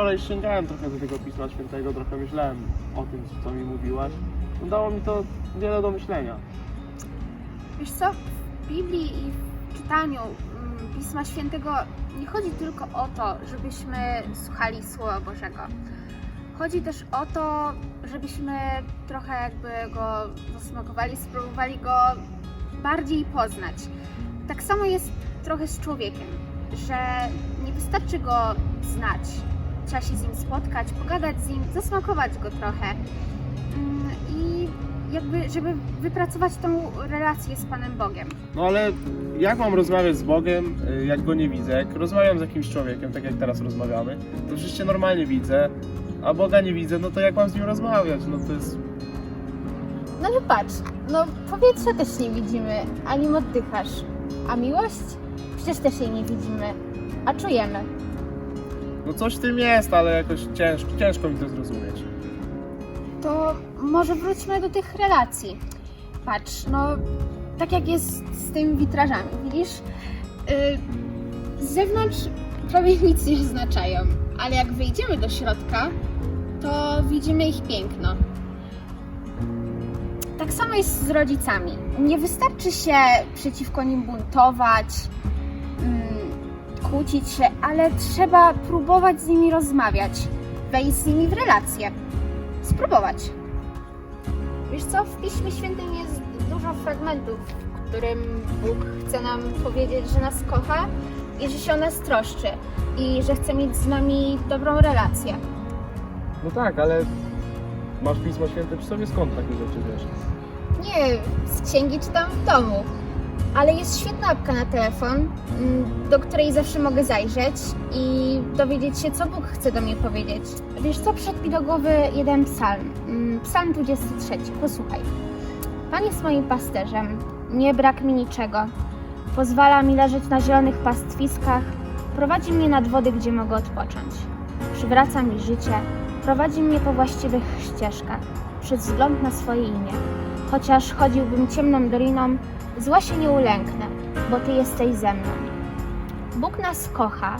wczoraj sięgałem trochę do tego Pisma Świętego, trochę myślałem o tym, co mi mówiłaś. No, Dało mi to wiele do myślenia. Wiesz co, w Biblii i w czytaniu mm, Pisma Świętego nie chodzi tylko o to, żebyśmy słuchali Słowa Bożego. Chodzi też o to, żebyśmy trochę jakby go zasmakowali, spróbowali go bardziej poznać. Tak samo jest trochę z człowiekiem, że nie wystarczy go znać. Trzeba się z nim spotkać, pogadać z nim, zasmakować go trochę. Mm, I jakby, żeby wypracować tą relację z Panem Bogiem. No ale jak mam rozmawiać z Bogiem, y, jak go nie widzę? Jak rozmawiam z jakimś człowiekiem, tak jak teraz rozmawiamy, to przecież normalnie widzę, a Boga nie widzę, no to jak mam z nim rozmawiać? No to jest... No ale patrz, no powietrza też nie widzimy, a nim oddychasz. A miłość? Przecież też jej nie widzimy, a czujemy. No coś w tym jest, ale jakoś ciężko, ciężko mi to zrozumieć. To może wróćmy do tych relacji. Patrz, no tak jak jest z tymi witrażami, widzisz? Yy, z zewnątrz prawie nic nie oznaczają, ale jak wejdziemy do środka, to widzimy ich piękno. Tak samo jest z rodzicami. Nie wystarczy się przeciwko nim buntować, mm, kłócić się, ale trzeba próbować z nimi rozmawiać, wejść z nimi w relacje spróbować. Wiesz co, w Piśmie Świętym jest dużo fragmentów, w którym Bóg chce nam powiedzieć, że nas kocha i że się o nas troszczy i że chce mieć z nami dobrą relację. No tak, ale masz Pismo Święte przy sobie, skąd takie rzeczy wiesz? Nie, z księgi czytam w domu. Ale jest świetna apka na telefon, mm, do której zawsze mogę zajrzeć i dowiedzieć się, co Bóg chce do mnie powiedzieć. Wiesz co, przyszedł mi do głowy jeden psalm, mm, psalm 23, posłuchaj. Pan jest moim pasterzem, nie brak mi niczego. Pozwala mi leżeć na zielonych pastwiskach, prowadzi mnie nad wody, gdzie mogę odpocząć. Przywraca mi życie, prowadzi mnie po właściwych ścieżkach, przez wzgląd na swoje imię. Chociaż chodziłbym ciemną doliną, zła się nie ulęknę, bo Ty jesteś ze mną. Bóg nas kocha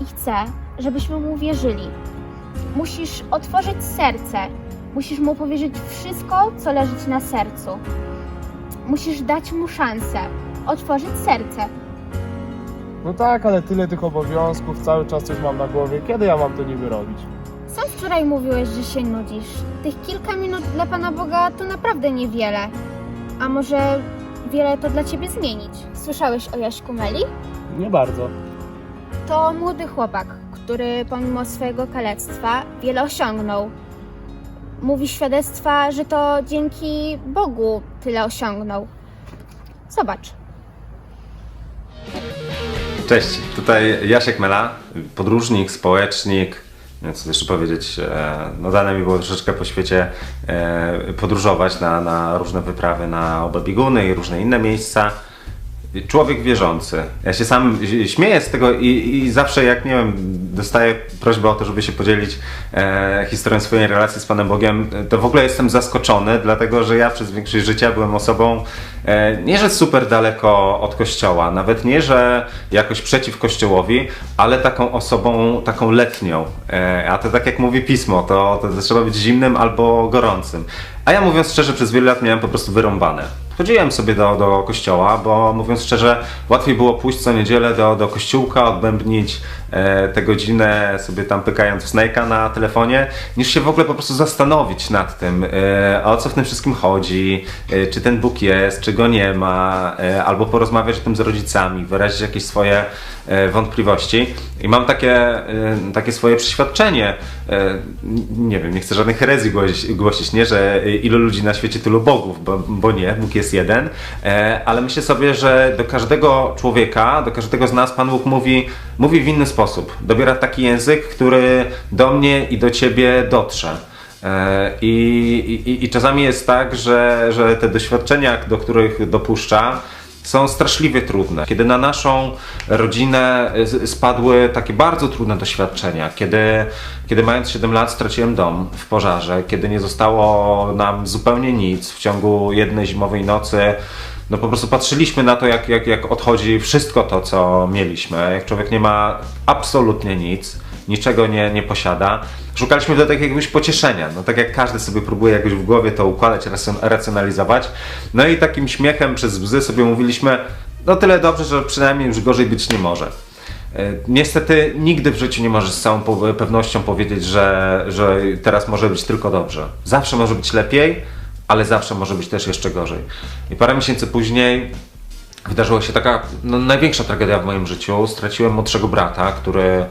i chce, żebyśmy Mu wierzyli. Musisz otworzyć serce, musisz Mu powierzyć wszystko, co leży Ci na sercu. Musisz dać Mu szansę, otworzyć serce. No tak, ale tyle tych obowiązków, cały czas coś mam na głowie. Kiedy ja mam to niby robić? Sam wczoraj mówiłeś, że się nudzisz. Tych kilka minut dla Pana Boga to naprawdę niewiele. A może wiele to dla Ciebie zmienić? Słyszałeś o Jaśku Meli? Nie bardzo. To młody chłopak, który pomimo swojego kalectwa wiele osiągnął. Mówi świadectwa, że to dzięki Bogu tyle osiągnął. Zobacz. Cześć, tutaj Jasiek Mela, podróżnik, społecznik, co jeszcze powiedzieć, e, no dane mi było troszeczkę po świecie e, podróżować na, na różne wyprawy, na oba bieguny i różne inne miejsca. Człowiek wierzący. Ja się sam śmieję z tego i, i zawsze jak, nie wiem, dostaję prośbę o to, żeby się podzielić e, historią swojej relacji z Panem Bogiem, to w ogóle jestem zaskoczony, dlatego że ja przez większość życia byłem osobą e, nie, że super daleko od Kościoła, nawet nie, że jakoś przeciw Kościołowi, ale taką osobą, taką letnią. E, a to tak jak mówi Pismo, to, to trzeba być zimnym albo gorącym. A ja mówiąc szczerze, przez wiele lat miałem po prostu wyrąbane. Chodziłem sobie do, do kościoła, bo mówiąc szczerze, łatwiej było pójść co niedzielę do, do kościółka, odbębnić e, tę godzinę sobie tam pykając w na telefonie, niż się w ogóle po prostu zastanowić nad tym, e, o co w tym wszystkim chodzi, e, czy ten Bóg jest, czy go nie ma, e, albo porozmawiać o tym z rodzicami, wyrazić jakieś swoje e, wątpliwości. I mam takie, e, takie swoje przeświadczenie, e, nie wiem, nie chcę żadnych herezji głosić, głosić, nie, że ilu ludzi na świecie, tylu bogów, bo, bo nie, Bóg jest jeden, e, ale myślę sobie, że do każdego człowieka, do każdego z nas Pan Bóg mówi, mówi w inny sposób. Dobiera taki język, który do mnie i do ciebie dotrze. E, I, i, I czasami jest tak, że, że te doświadczenia, do których dopuszcza, są straszliwie trudne. Kiedy na naszą rodzinę y, spadły takie bardzo trudne doświadczenia, kiedy, kiedy mając 7 lat straciłem dom w pożarze, kiedy nie zostało nam zupełnie nic w ciągu jednej zimowej nocy, no po prostu patrzyliśmy na to, jak, jak, jak odchodzi wszystko to, co mieliśmy. Jak człowiek nie ma absolutnie nic, niczego nie, nie posiada. Szukaliśmy do tego jakiegoś pocieszenia. No tak jak każdy sobie próbuje jakoś w głowie to układać, racjon- racjonalizować. No i takim śmiechem przez łzy sobie mówiliśmy, no tyle dobrze, że przynajmniej już gorzej być nie może. E, Niestety nigdy w życiu nie możesz z całą pewnością powiedzieć, że, że teraz może być tylko dobrze. Zawsze może być lepiej, ale zawsze może być też jeszcze gorzej. I parę miesięcy później wydarzyła się taka no, największa tragedia w moim życiu. Straciłem młodszego brata, który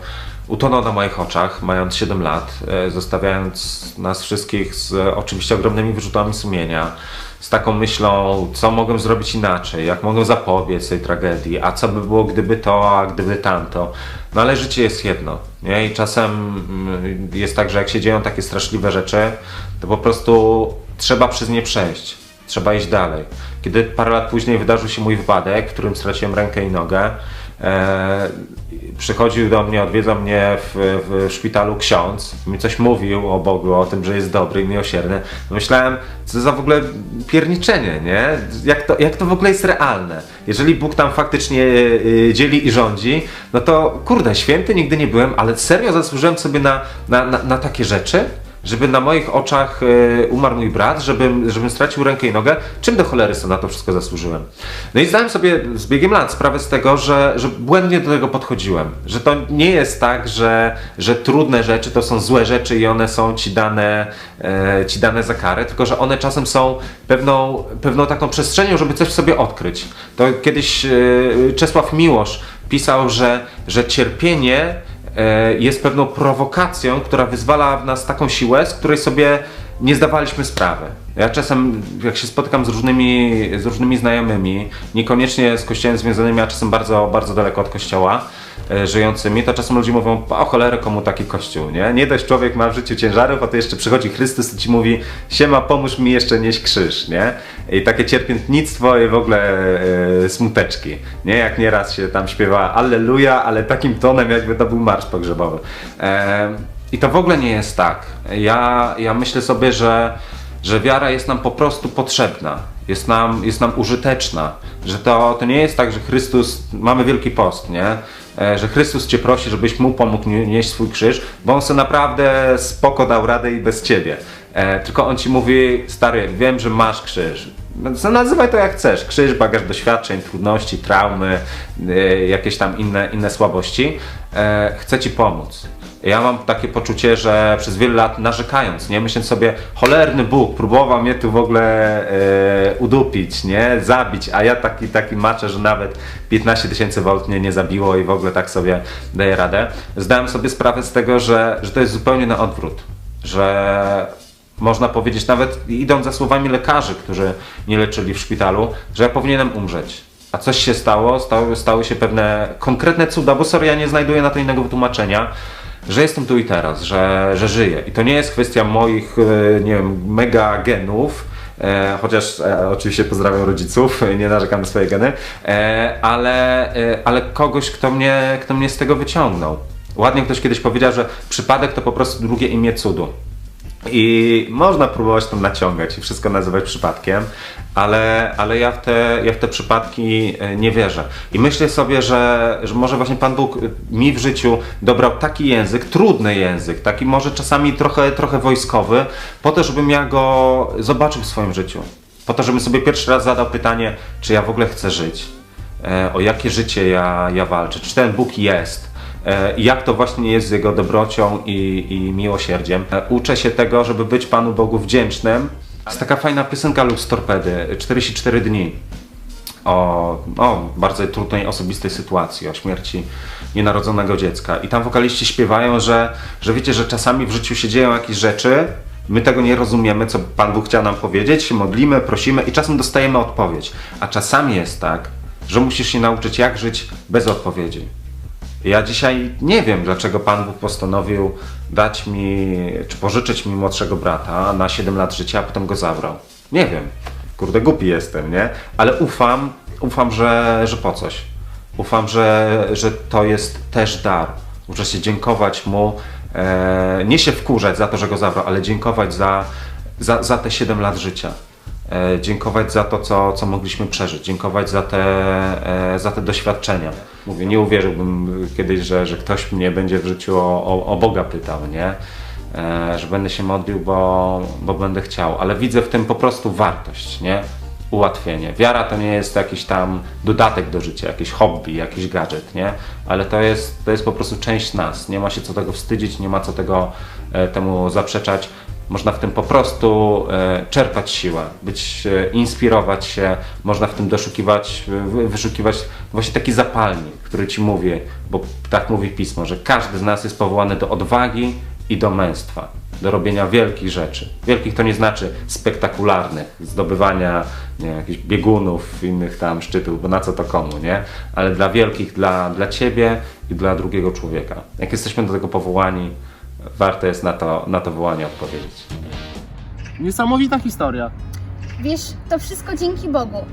utonął na moich oczach, mając 7 lat, e, zostawiając nas wszystkich z e, oczywiście ogromnymi wyrzutami sumienia, z taką myślą, co mogłem zrobić inaczej, jak mogę zapobiec tej tragedii, a co by było, gdyby to, a gdyby tamto. No ale życie jest jedno, nie? I czasem mm, jest tak, że jak się dzieją takie straszliwe rzeczy, to po prostu trzeba przez nie przejść. Trzeba iść dalej. Kiedy parę lat później wydarzył się mój wypadek, w którym straciłem rękę i nogę, e, przychodził do mnie, odwiedzał mnie w, w szpitalu ksiądz, mi coś mówił o Bogu, o tym, że jest dobry i miłosierny. Myślałem, co za w ogóle pierniczenie, nie? Jak to, jak to w ogóle jest realne? Jeżeli Bóg tam faktycznie e, dzieli i rządzi, no to kurde, święty nigdy nie byłem, ale serio zasłużyłem sobie na, na, na, na takie rzeczy? Żeby na moich oczach e, umarł mój brat, żebym, żebym stracił rękę i nogę, czym do cholery sobie na to wszystko zasłużyłem? No i zdałem sobie z biegiem lat sprawę z tego, że, że błędnie do tego podchodziłem, że to nie jest tak, że, że trudne rzeczy to są złe rzeczy i one są ci dane, e, ci dane za karę, tylko że one czasem są pewną, pewną taką przestrzenią, żeby coś w sobie odkryć. To kiedyś e, Czesław Miłosz pisał, że, że cierpienie jest pewną prowokacją, która wyzwala w nas taką siłę, z której sobie nie zdawaliśmy sprawy. Ja czasem, jak się spotykam z różnymi, z różnymi znajomymi, niekoniecznie z kościołem związanymi, a czasem bardzo, bardzo daleko od kościoła, e, żyjącymi, to czasem ludzie mówią, o cholerę komu taki kościół, nie? Nie dość człowiek ma w życiu ciężarów, a to jeszcze przychodzi Chrystus i ci mówi, siema, pomóż mi jeszcze nieść krzyż, nie? I takie cierpiętnictwo i w ogóle e, smuteczki, nie? Jak nieraz się tam śpiewa Alleluja, ale takim tonem, jakby to był marsz pogrzebowy. E, I to w ogóle nie jest tak. Ja, ja myślę sobie, że że wiara jest nam po prostu potrzebna, jest nam, jest nam użyteczna, że to, to nie jest tak, że Chrystus, mamy Wielki Post, nie? E, Że Chrystus Cię prosi, żebyś Mu pomógł nie- nieść swój krzyż, bo On sobie naprawdę spoko dał radę i bez Ciebie. E, Tylko On Ci mówi, stary, wiem, że masz krzyż, no, Nazywaj to jak chcesz. Krzyż, bagaż doświadczeń, trudności, traumy, e, jakieś tam inne, inne słabości. E, chcę Ci pomóc. Ja mam takie poczucie, że przez wiele lat narzekając, nie myśląc sobie, cholerny Bóg próbował mnie tu w ogóle e, udupić, nie, zabić, a ja taki, taki maczę, że nawet 15 tysięcy volt mnie nie zabiło i w ogóle tak sobie daję radę. Zdałem sobie sprawę z tego, że, że to jest zupełnie na odwrót, że można powiedzieć, nawet idąc za słowami lekarzy, którzy nie leczyli w szpitalu, że ja powinienem umrzeć. A coś się stało, stały, stały się pewne konkretne cuda, bo sorry, ja nie znajduję na to innego wytłumaczenia, że jestem tu i teraz, że, że żyję. I to nie jest kwestia moich, e, nie wiem, mega genów, e, chociaż e, oczywiście pozdrawiam rodziców, nie narzekam na swoje geny, e, ale, e, ale kogoś, kto mnie, kto mnie z tego wyciągnął. Ładnie ktoś kiedyś powiedział, że przypadek to po prostu drugie imię cudu. I można próbować to naciągać i wszystko nazywać przypadkiem, ale, ale ja, w te, ja w te przypadki e, nie wierzę. I myślę sobie, że, że może właśnie Pan Bóg mi w życiu dobrał taki język, trudny język, taki może czasami trochę, trochę wojskowy, po to, żebym ja go zobaczył w swoim życiu. Po to, żebym sobie pierwszy raz zadał pytanie, czy ja w ogóle chcę żyć, e, o jakie życie ja, ja walczę, czy ten Bóg jest. E, jak to właśnie jest z Jego dobrocią i, i miłosierdziem. E, Uczę się tego, żeby być Panu Bogu wdzięcznym. Jest taka fajna piosenka Lux Torpedy, 44 dni. O, o bardzo trudnej osobistej sytuacji, o śmierci nienarodzonego dziecka. I tam wokaliści śpiewają, że, że wiecie, że czasami w życiu się dzieją jakieś rzeczy, my tego nie rozumiemy, co Pan Bóg chciał nam powiedzieć, się modlimy, prosimy i czasem dostajemy odpowiedź. A czasami jest tak, że musisz się nauczyć, jak żyć bez odpowiedzi. Ja dzisiaj nie wiem, dlaczego Pan Bóg postanowił dać mi, czy pożyczyć mi młodszego brata na 7 lat życia, a potem go zabrał. Nie wiem. Kurde, głupi jestem, nie? Ale ufam, ufam, że, że po coś. Ufam, że, że to jest też dar. Muszę się dziękować mu, e, nie się wkurzać za to, że go zabrał, ale dziękować za, za, za te 7 lat życia. E, dziękować za to, co, co mogliśmy przeżyć, dziękować za te, e, za te doświadczenia. Mówię, nie uwierzyłbym kiedyś, że, że ktoś mnie będzie w życiu o, o, o Boga pytał, nie? E, że będę się modlił, bo, bo będę chciał, ale widzę w tym po prostu wartość, nie? Ułatwienie. Wiara to nie jest jakiś tam dodatek do życia, jakieś hobby, jakiś gadżet, nie? Ale to jest, to jest po prostu część nas. Nie ma się co tego wstydzić, nie ma co tego temu zaprzeczać. Można w tym po prostu e, czerpać siłę, być, e, inspirować się, można w tym doszukiwać, wy- wyszukiwać właśnie taki zapalnik, który ci mówi, bo tak mówi pismo, że każdy z nas jest powołany do odwagi i do męstwa, do robienia wielkich rzeczy. Wielkich to nie znaczy spektakularnych, zdobywania nie, jakichś biegunów, innych tam szczytów, bo na co to komu, nie? Ale dla wielkich, dla, dla ciebie i dla drugiego człowieka. Jak jesteśmy do tego powołani, warto jest na to, na to wołanie odpowiedzieć. Niesamowita historia. Wiesz, to wszystko dzięki Bogu.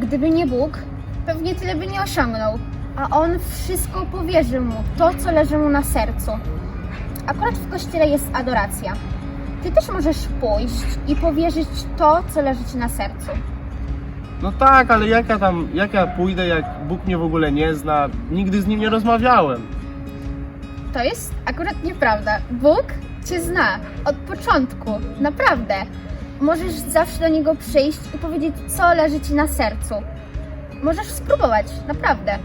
Gdyby nie Bóg, pewnie tyle by nie osiągnął. A On wszystko powierzył mu, to co leży mu na sercu. Akurat w kościele jest adoracja. Ty też możesz pójść i powierzyć to, co leży ci na sercu. No tak, ale jak ja tam, jak ja pójdę, jak Bóg mnie w ogóle nie zna, nigdy z nim nie rozmawiałem. To jest akurat nieprawda. Bóg cię zna od początku, naprawdę. Możesz zawsze do niego przyjść i powiedzieć, co leży ci na sercu. Możesz spróbować, naprawdę.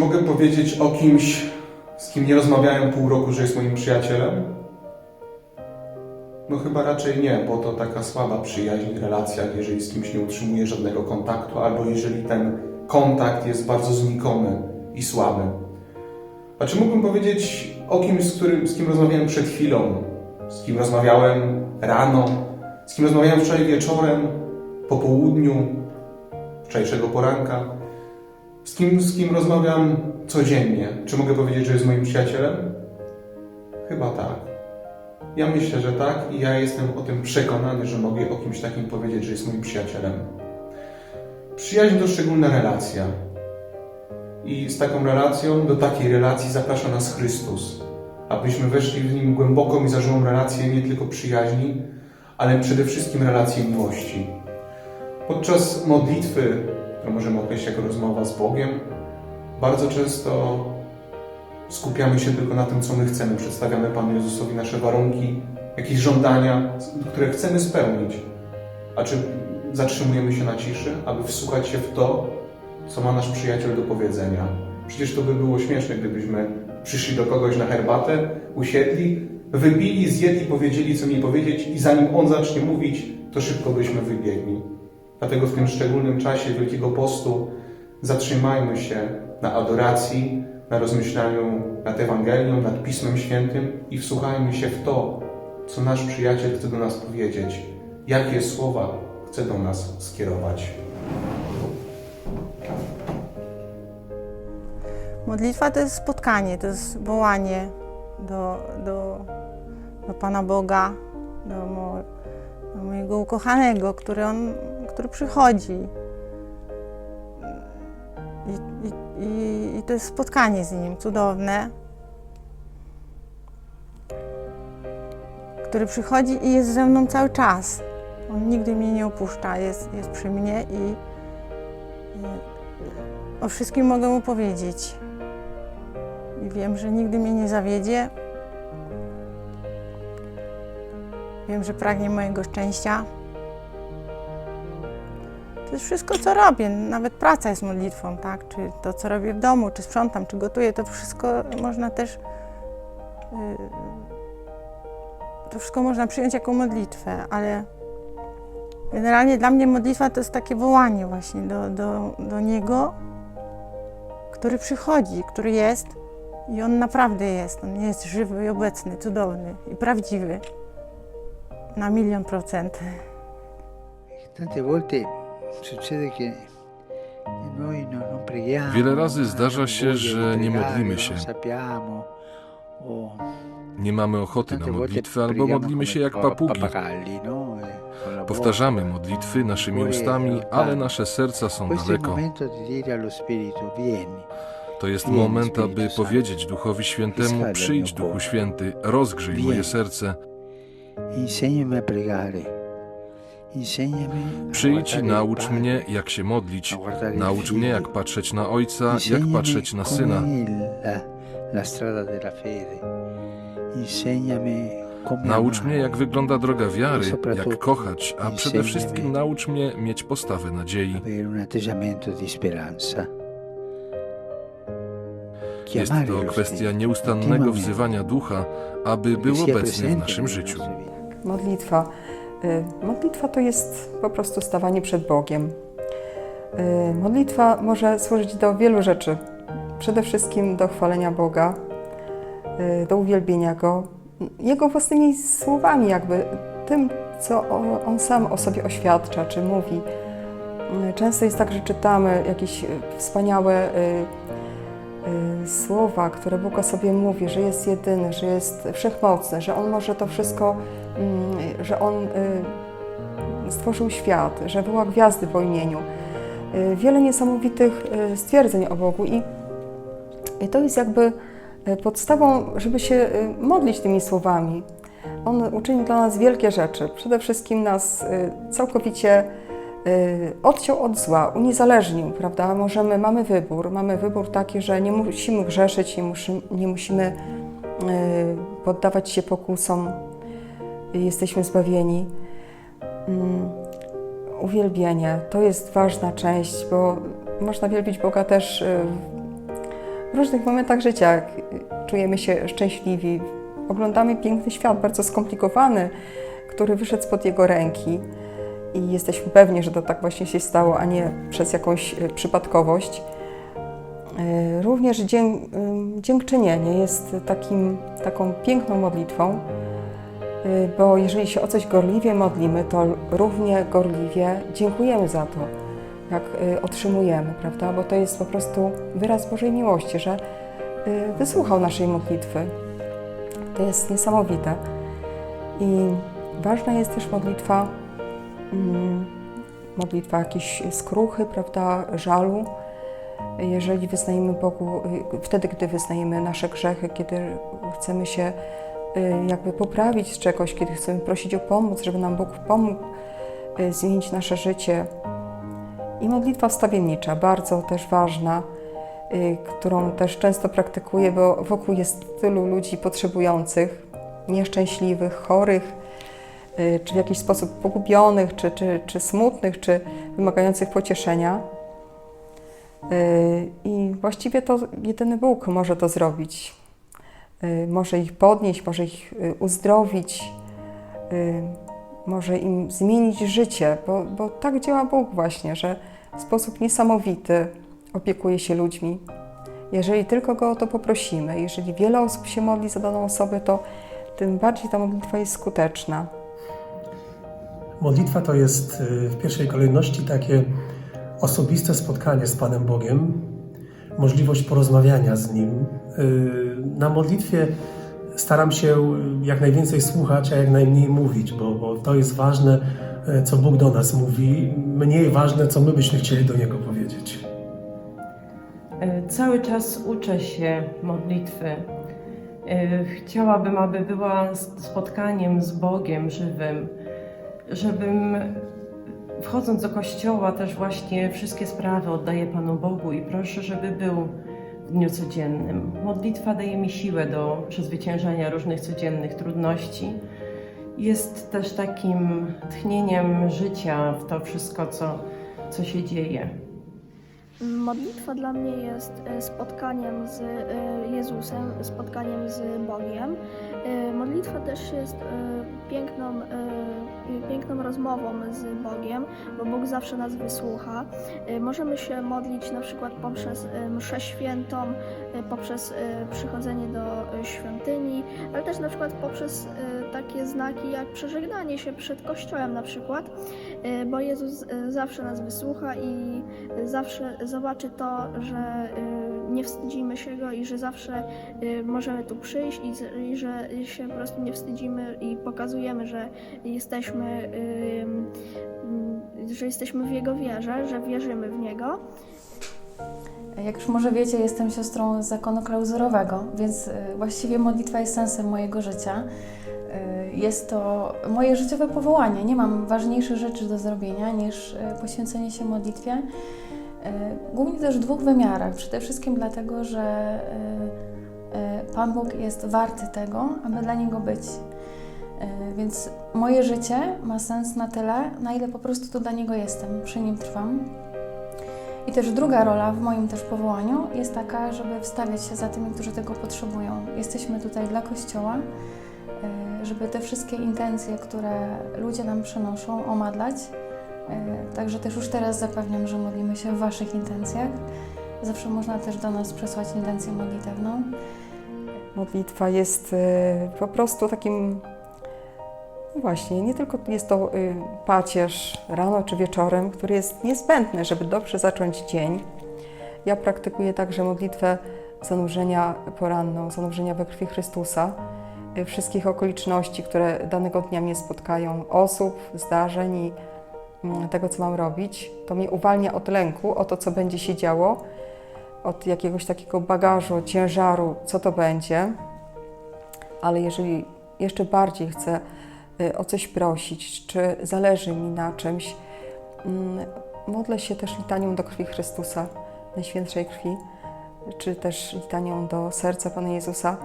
Mogę powiedzieć o kimś, z kim nie rozmawiałem pół roku, że jest moim przyjacielem? No chyba raczej nie, bo to taka słaba przyjaźń, relacja, jeżeli z kimś nie utrzymuje żadnego kontaktu, albo jeżeli ten kontakt jest bardzo znikomy i słaby. A czy mógłbym powiedzieć o kimś, z, którym, z kim rozmawiałem przed chwilą, z kim rozmawiałem rano, z kim rozmawiałem wczoraj wieczorem, po południu, wczorajszego poranka? Z kim, z kim rozmawiam codziennie. Czy mogę powiedzieć, że jest moim przyjacielem? Chyba tak. Ja myślę, że tak i ja jestem o tym przekonany, że mogę o kimś takim powiedzieć, że jest moim przyjacielem. Przyjaźń to szczególna relacja. I z taką relacją, do takiej relacji zaprasza nas Chrystus, abyśmy weszli w nim głęboką i zażyłą relację nie tylko przyjaźni, ale przede wszystkim relację miłości. Podczas modlitwy to możemy określić jako rozmowa z Bogiem, bardzo często skupiamy się tylko na tym, co my chcemy. Przedstawiamy Panu Jezusowi nasze warunki, jakieś żądania, które chcemy spełnić. A czy zatrzymujemy się na ciszy, aby wsłuchać się w to, co ma nasz przyjaciel do powiedzenia? Przecież to by było śmieszne, gdybyśmy przyszli do kogoś na herbatę, usiedli, wypili, zjedli, powiedzieli, co mieli powiedzieć i zanim on zacznie mówić, to szybko byśmy wybiegli. Dlatego w tym szczególnym czasie Wielkiego Postu zatrzymajmy się na adoracji, na rozmyślaniu nad Ewangelią, nad Pismem Świętym i wsłuchajmy się w to, co nasz przyjaciel chce do nas powiedzieć, jakie słowa chce do nas skierować. Modlitwa to jest spotkanie, to jest wołanie do, do, do Pana Boga, do, mojego ukochanego, który, on, który przychodzi. I, i, i, to jest spotkanie z Nim cudowne, który przychodzi i jest ze mną cały czas. On nigdy mnie nie opuszcza, jest, jest przy mnie i, i o wszystkim mogę mu powiedzieć. I wiem, że nigdy mnie nie zawiedzie. Wiem, że pragnie mojego szczęścia. To jest wszystko, co robię. Nawet praca jest modlitwą, tak? Czy to, co robię w domu, czy sprzątam, czy gotuję, to wszystko można też. yy, To wszystko można przyjąć jako modlitwę, ale generalnie dla mnie modlitwa to jest takie wołanie właśnie do, do, do Niego, który przychodzi, który jest I On naprawdę jest. On jest żywy i obecny, cudowny i prawdziwy. Na milion procent. Tante volte succede che noi non preghiamo. Wiele razy zdarza się, że nie modlimy się. Nie mamy ochoty na modlitwę albo modlimy się jak pa- papugi. no? E Powtarzamy modlitwy naszymi ustami, lontano. ale nasze serca są daleko. To jest moment, aby powiedzieć Duchowi Świętemu: Przyjdź, Duchu. Święty, rozgrzyj Vieni. moje serce. Przyjdź i naucz mnie, jak się modlić. Naucz mnie, jak patrzeć na Ojca, jak patrzeć na Syna. come Naucz mnie, jak wygląda droga wiary, soprattutto jak kochać, a przede wszystkim naucz mnie mieć postawę nadziei. Jest to kwestia nieustannego wzywania Ducha, aby był obecny w naszym życiu. Modlitwa. Y, Modlitwa to jest po prostu stawanie przed Bogiem. Y, Modlitwa może służyć do wielu rzeczy. Przede wszystkim do chwalenia Boga, y, do uwielbienia Go, Jego własnymi słowami, jakby tym, co on, sam o sobie oświadcza czy mówi. Często jest tak, że czytamy jakieś wspaniałe słowa, które Bóg o sobie mówi, że jest jedyny, że jest wszechmocny, że On może to wszystko, mm, że On y, stworzył świat, że była gwiazdy po imieniu. Y, Wiele niesamowitych y, stwierdzeń o Bogu i, to jest jakby y, podstawą, żeby się y, modlić tymi słowami. On uczynił dla nas wielkie rzeczy. Przede wszystkim nas y, całkowicie y, odciął od zła, uniezależnił, prawda? Możemy, mamy wybór, mamy wybór taki, że nie musimy grzeszyć, nie, muszy, nie musimy y, poddawać się pokusom, jesteśmy zbawieni. Mm, Uwielbienie to jest ważna część, bo można wielbić Boga też y, w różnych momentach życia, y, czujemy się szczęśliwi. Oglądamy piękny świat, bardzo skomplikowany, który wyszedł spod Jego ręki i jesteśmy pewni, że to tak właśnie się stało, a nie przez jakąś y, przypadkowość. Y, Również dzięk, y, dziękczynienie jest takim, taką piękną modlitwą, bo jeżeli się o coś gorliwie modlimy, to równie gorliwie dziękujemy za to, jak otrzymujemy, prawda? Bo to jest po prostu wyraz Bożej miłości, że wysłuchał naszej modlitwy. To jest niesamowite. I ważna jest też modlitwa, modlitwa jakiejś skruchy, prawda, żalu. Jeżeli wyznajemy Bogu, y, wtedy, gdy wyznajemy nasze grzechy, kiedy chcemy się y, jakby poprawić z czegoś, kiedy chcemy prosić o pomoc, żeby nam Bóg pomógł y, zmienić nasze życie. I modlitwa wstawiennicza, bardzo też ważna, którą też często praktykuję, bo wokół jest tylu ludzi potrzebujących, nieszczęśliwych, chorych, czy w jakiś sposób pogubionych, czy, czy, czy smutnych, czy wymagających pocieszenia. Y, I właściwie to jedyny Bóg może to zrobić. Y, Może ich podnieść, może ich y, uzdrowić, y, może im zmienić życie, bo, bo tak działa Bóg właśnie, że w sposób niesamowity opiekuje się ludźmi. Jeżeli tylko Go o to poprosimy, jeżeli wiele osób się modli za daną osobę, to tym bardziej ta modlitwa jest skuteczna. Modlitwa to jest y, w pierwszej kolejności takie osobiste spotkanie z Panem Bogiem, możliwość porozmawiania z Nim. Y, Na modlitwie staram się jak najwięcej słuchać, a jak najmniej mówić, bo, bo to jest ważne, y, co Bóg do nas mówi, mniej ważne, co my byśmy chcieli do Niego powiedzieć. Cały czas uczę się modlitwy. Chciałabym, aby była spotkaniem z Bogiem żywym, żebym wchodząc do kościoła też właśnie wszystkie sprawy oddaję Panu Bogu i proszę, żeby był w dniu codziennym. Modlitwa daje mi siłę do przezwyciężania różnych codziennych trudności. Jest też takim tchnieniem życia w to wszystko, co, co się dzieje. Modlitwa dla mnie jest e, spotkaniem z e, Jezusem, spotkaniem z Bogiem. E, Modlitwa też jest piękną piękną rozmową z Bogiem, bo Bóg zawsze nas wysłucha. Y, Możemy się modlić na przykład poprzez y, mszę świętą, y, poprzez przychodzenie do świątyni, ale też na przykład poprzez takie znaki jak przeżegnanie się przed kościołem na przykład, bo Jezus zawsze nas wysłucha i zawsze zobaczy to, że nie wstydzimy się Go i że zawsze y, możemy tu przyjść i, że się po prostu nie wstydzimy i pokazujemy, że jesteśmy, że jesteśmy w Jego wierze, że wierzymy w Niego. Jak już może wiecie, jestem siostrą zakonu klauzurowego, więc y, właściwie modlitwa jest sensem mojego życia. Y, Jest to moje życiowe powołanie. Nie mam ważniejszych rzeczy do zrobienia niż poświęcenie się modlitwie. Y, Głównie też w dwóch wymiarach. Przede wszystkim dlatego, że y, y, Pan Bóg jest warty tego, aby dla Niego być. Więc moje życie ma sens na tyle, na ile po prostu tu dla Niego jestem, przy Nim trwam. I też druga rola w moim też powołaniu jest taka, żeby wstawiać się za tymi, którzy tego potrzebują. Jesteśmy tutaj dla Kościoła, żeby te wszystkie intencje, które ludzie nam przynoszą, omadlać. Y, Także też już teraz zapewniam, że modlimy się w Waszych intencjach. Zawsze można też do nas przesłać intencję modlitewną. Modlitwa jest e, po prostu takim, no właśnie, nie tylko jest to y, pacierz rano czy wieczorem, który jest niezbędny, żeby dobrze zacząć dzień. Ja praktykuję także modlitwę zanurzenia poranną, zanurzenia we krwi Chrystusa, wszystkich okoliczności, które danego dnia mnie spotkają, osób, zdarzeń tego, co mam robić. To mnie uwalnia od lęku o to, co będzie się działo, od jakiegoś takiego bagażu, ciężaru, co to będzie. Ale jeżeli jeszcze bardziej chcę y, o coś prosić, czy zależy mi na czymś, mm, modlę się też litanią do krwi Chrystusa, Najświętszej Krwi, czy też litanią do serca Pana Jezusa,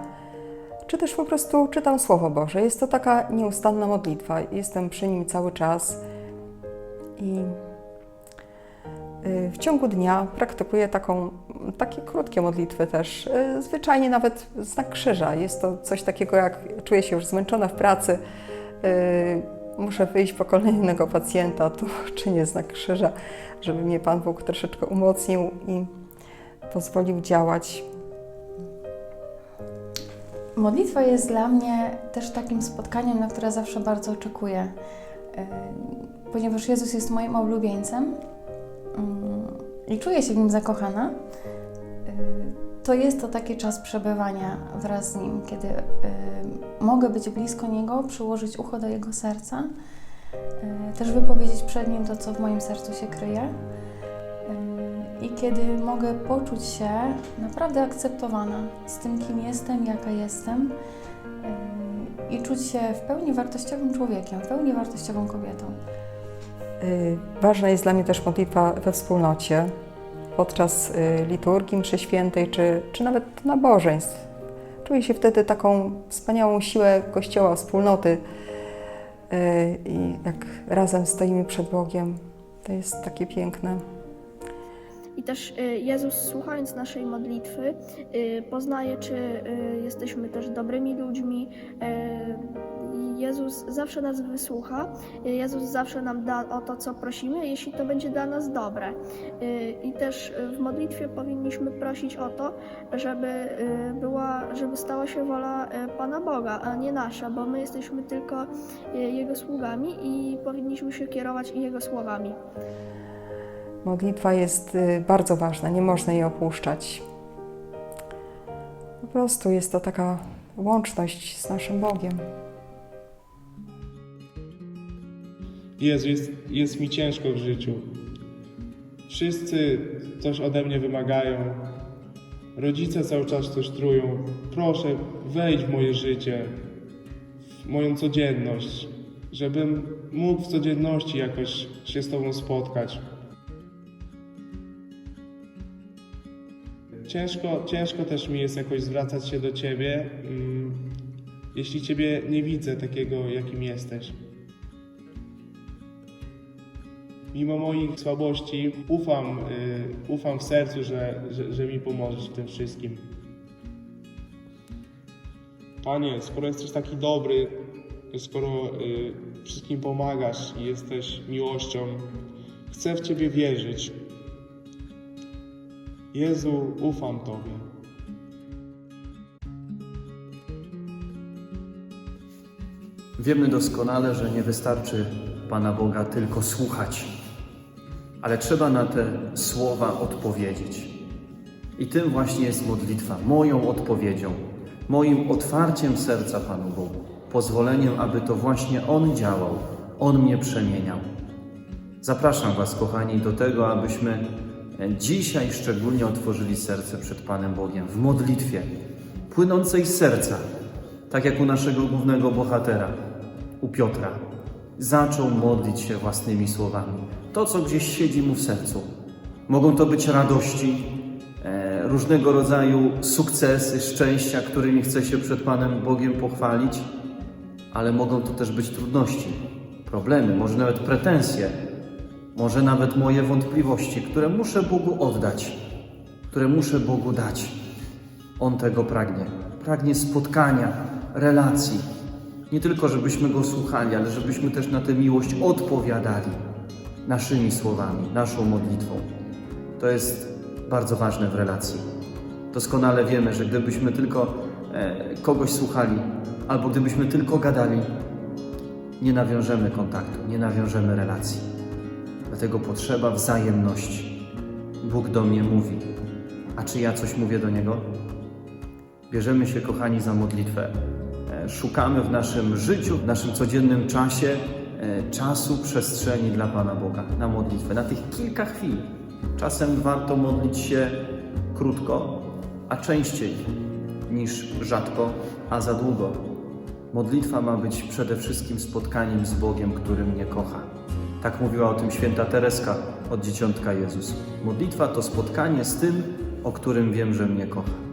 czy też po prostu czytam Słowo Boże. Jest to taka nieustanna modlitwa. Jestem przy Nim cały czas i y, w ciągu dnia praktykuję taką, takie krótkie modlitwy też. Y, Zwyczajnie nawet znak krzyża. Jest to coś takiego, jak czuję się już zmęczona w pracy, y, muszę wyjść po kolejnego pacjenta, to czynię znak krzyża, żeby mnie Pan Bóg troszeczkę umocnił i pozwolił działać. Modlitwa jest dla mnie też takim spotkaniem, na które zawsze bardzo oczekuję, ponieważ Jezus jest moim ulubieńcem mm, i czuję się w nim zakochana. e, To jest to taki czas przebywania wraz z nim, kiedy e, mogę być blisko niego, przyłożyć ucho do jego serca, e, też wypowiedzieć przed nim to, co w moim sercu się kryje. I kiedy mogę poczuć się naprawdę akceptowana z tym, kim jestem, jaka jestem i czuć się w pełni wartościowym człowiekiem, w pełni wartościową kobietą. Y, Ważna jest dla mnie też modlitwa we wspólnocie, podczas y, liturgii mszy świętej, czy, czy nawet nabożeństw. Czuję się wtedy taką wspaniałą siłę Kościoła, wspólnoty y, i jak razem stoimy przed Bogiem, to jest takie piękne. I też y, Jezus, słuchając naszej modlitwy, y, poznaje, czy y, jesteśmy też dobrymi ludźmi. Jezus zawsze nas wysłucha. Jezus zawsze nam da o to, co prosimy, jeśli to będzie dla nas dobre. I też w modlitwie powinniśmy prosić o to, żeby była, żeby stała się wola Pana Boga, a nie nasza, bo my jesteśmy tylko Jego sługami i powinniśmy się kierować Jego słowami. Modlitwa jest y, bardzo ważna, nie można jej opuszczać. Po prostu jest to taka łączność z naszym Bogiem. Jezu, jest, jest mi ciężko w życiu. Wszyscy coś ode mnie wymagają. Rodzice cały czas coś trują. Proszę, wejdź w moje życie, w moją codzienność, żebym mógł w codzienności jakoś się z Tobą spotkać. Ciężko, ciężko też mi jest jakoś zwracać się do Ciebie, mm, jeśli Ciebie nie widzę takiego, jakim jesteś. Mimo moich słabości ufam, y, ufam w sercu, że, że, że mi pomożesz w tym wszystkim. Panie, skoro jesteś taki dobry, skoro y, wszystkim pomagasz i jesteś miłością. Chcę w Ciebie wierzyć. Jezu, ufam Tobie. Wiemy doskonale, że nie wystarczy Pana Boga tylko słuchać, ale trzeba na te słowa odpowiedzieć. I tym właśnie jest modlitwa, moją odpowiedzią, moim otwarciem serca Panu Bogu, pozwoleniem, aby to właśnie On działał, On mnie przemieniał. Zapraszam Was, kochani, do tego, abyśmy dzisiaj szczególnie otworzyli serce przed Panem Bogiem w modlitwie, płynącej z serca, tak jak u naszego głównego bohatera, u Piotra. Zaczął modlić się własnymi słowami. To, co gdzieś siedzi mu w sercu. Mogą to być radości, e, różnego rodzaju sukcesy, szczęścia, którymi chce się przed Panem Bogiem pochwalić, ale mogą to też być trudności, problemy, może nawet pretensje, może nawet moje wątpliwości, które muszę Bogu oddać, które muszę Bogu dać. On tego pragnie. Pragnie spotkania, relacji. Nie tylko, żebyśmy Go słuchali, ale żebyśmy też na tę miłość odpowiadali naszymi słowami, naszą modlitwą. To jest bardzo ważne w relacji. Doskonale wiemy, że gdybyśmy tylko e, kogoś słuchali, albo gdybyśmy tylko gadali, nie nawiążemy kontaktu, nie nawiążemy relacji. Dlatego potrzeba wzajemności. Bóg do mnie mówi, a czy ja coś mówię do Niego? Bierzemy się, kochani, za modlitwę. E, Szukamy w naszym życiu, w naszym codziennym czasie e, czasu, przestrzeni dla Pana Boga na modlitwę, na tych kilka chwil. Czasem warto modlić się krótko, a częściej niż rzadko, a za długo. Modlitwa ma być przede wszystkim spotkaniem z Bogiem, który mnie kocha. Tak mówiła o tym święta Tereska od dzieciątka Jezus. Modlitwa to spotkanie z tym, o którym wiem, że mnie kocha.